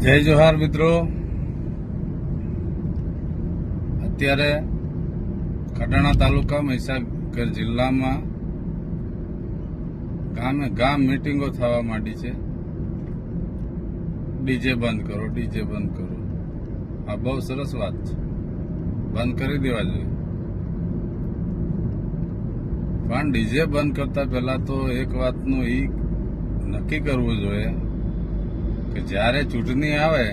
જય જોહાર મિત્રો. અત્યારે કડાણા તાલુકા મહીસાગર જિલ્લામાં ગામે ગામ મિટિંગો થવા માંડી છે. ડીજે બંધ કરો, ડીજે બંધ કરો. આ બહુ સરસ વાત છે. બંધ કરી દેવા જોઈએ. પણ ડીજે બંધ કરતા પહેલા તો એક વાતનું એ નક્કી કરવું જોઈએ. કે જ્યારે ચૂંટણી આવે,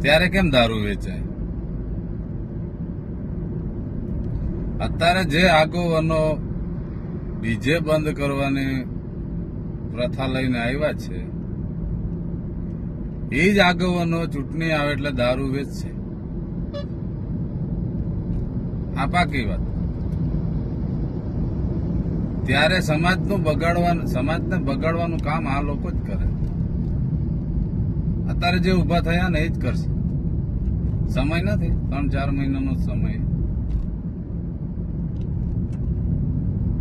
ત્યારે કેમ દારૂ વેચાય? અત્યારે જે આગોવાનો ડીજે બંધ કરવાની પ્રથા લઈને આવ્યા છે, એ જ આગોવાનો ચૂંટણી આવે એટલે દારૂ વેચશે. આ પાકી વાત? ત્યારે સમાજનું બગાડવાનું, સમાજને બગાડવાનું કામ આ લોકો જ કરે. અત્યારે જે ઊભા થયા ને એ જ કરશે. સમય નથી ત્રણ ચાર મહિનાનો સમય.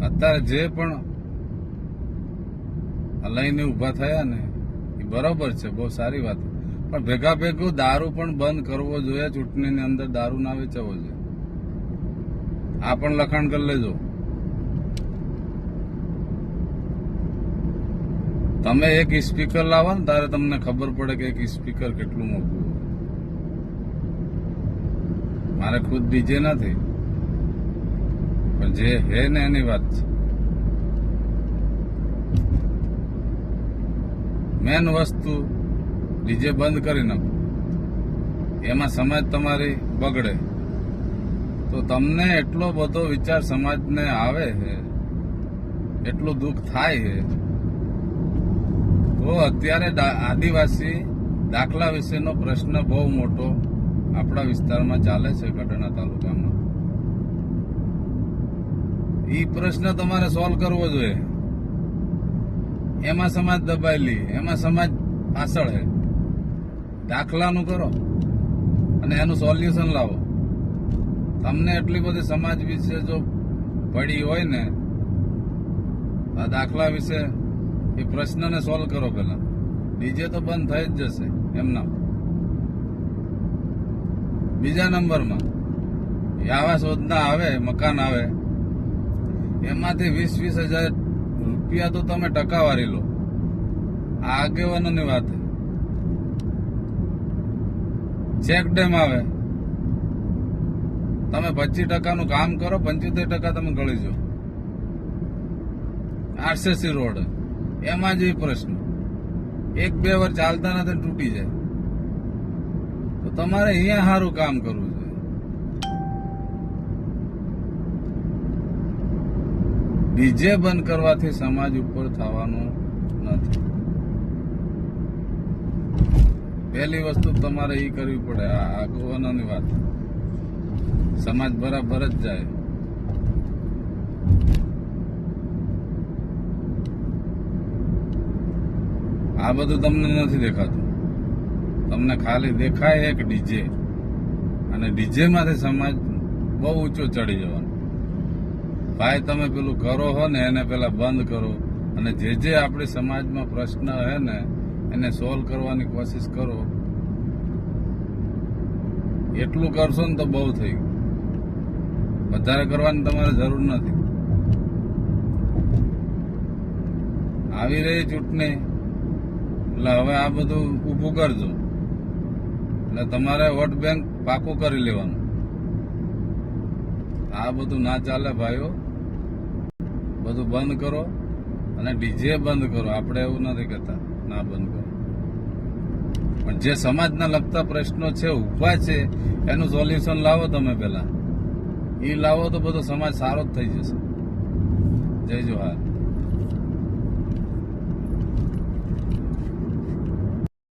અત્યારે જે પણ લઈને ઊભા થયા ને, એ બરોબર છે, બહુ સારી વાત. પણ ભેગા ભેગું દારૂ પણ બંધ કરવો જોઈએ, ચૂંટણીની અંદર દારૂ ના વેચવો જોઈએ. આ પણ લખાણ કરી લેજો. તમે એક સ્પીકર લાવો ને ત્યારે તમને ખબર પડે કે એક સ્પીકર કેટલું મોટું મારે ખુદ ડીજે નથી. પણ જે હે ને એની વાત છે. મેન વસ્તુ ડીજે બંધ કરી નાખો. એમાં સમાજ તમારી બગડે. તો તમને એટલો બધો વિચાર સમાજને આવે છે, એટલું દુઃખ થાય છે. તો અત્યારે આદિવાસી દાખલા વિશેનો પ્રશ્ન બહુ મોટો આપણા વિસ્તારમાં ચાલે છે કડાણા તાલુકામાં. એ પ્રશ્ન તમારે સોલ્વ કરવો જોઈએ. એમાં સમાજ દબાયેલી, એમાં સમાજ પાછળ છે. દાખલાનું કરો અને એનું સોલ્યુશન લાવો. તમને એટલી બધી સમાજ વિશે જો પડી હોય ને, આ દાખલા વિશે એ પ્રશ્નને સોલ્વ કરો પેલા ડીજે તો બંધ થઈ જ જશે એમના બીજા નંબરમાં આવાસ યોજના આવે, મકાન આવે, એમાંથી વીસ વીસ હજાર રૂપિયા તો તમે ટકાવારી લો. આ આગેવાનોની વાત. ચેક ડેમ આવે. તમે પચીસ ટકાનું કામ કરો, પંચોતેર ટકા તમે ગળી જાઓ. RCC road. એમાં જ એ પ્રશ્ન. એક બે વાર ચાલતા નથી તૂટી જાય. તો તમારે અહીંયા સારું કામ કરવું જોઈએ ડીજે બંધ કરવાથી સમાજ ઉપર થવાનું નથી. પહેલી વસ્તુ તમારે એ કરવી પડે, આ આગોવાનાની વાત. સમાજ બરાબર જ જાય. આ બધું તમને નથી દેખાતું. તમને ખાલી દેખાય એક ડીજે. અને ડીજે માંથી સમાજ બહુ ઊંચો ચડી જવાનો ભાઈ, તમે પેલું કરો હો ને, એને પેલા બંધ કરો. અને જે જે આપણી સમાજમાં પ્રશ્ન હે ને, એને સોલ્વ કરવાની કોશિશ કરો. એટલું કરશો ને તો બહુ થઈ ગયું. વધારે કરવાની તમારે જરૂર નથી. આવી રહી ચૂંટણી. એટલે હવે આ બધું ઊભું કરજો. એટલે તમારે વોટ બેંક પાકું કરી લેવાનું. આ બધું ના ચાલે ભાઈઓ. બધું બંધ કરો અને ડીજે બંધ કરો. આપણે એવું નથી કહેતા, ના બંધ કરો. પણ જે સમાજના લગતા પ્રશ્નો છે ઊભા છે, એનું સોલ્યુશન લાવો તમે પહેલા. એ લાવો તો બધો સમાજ સારો જ થઈ જશે. જય જોહાર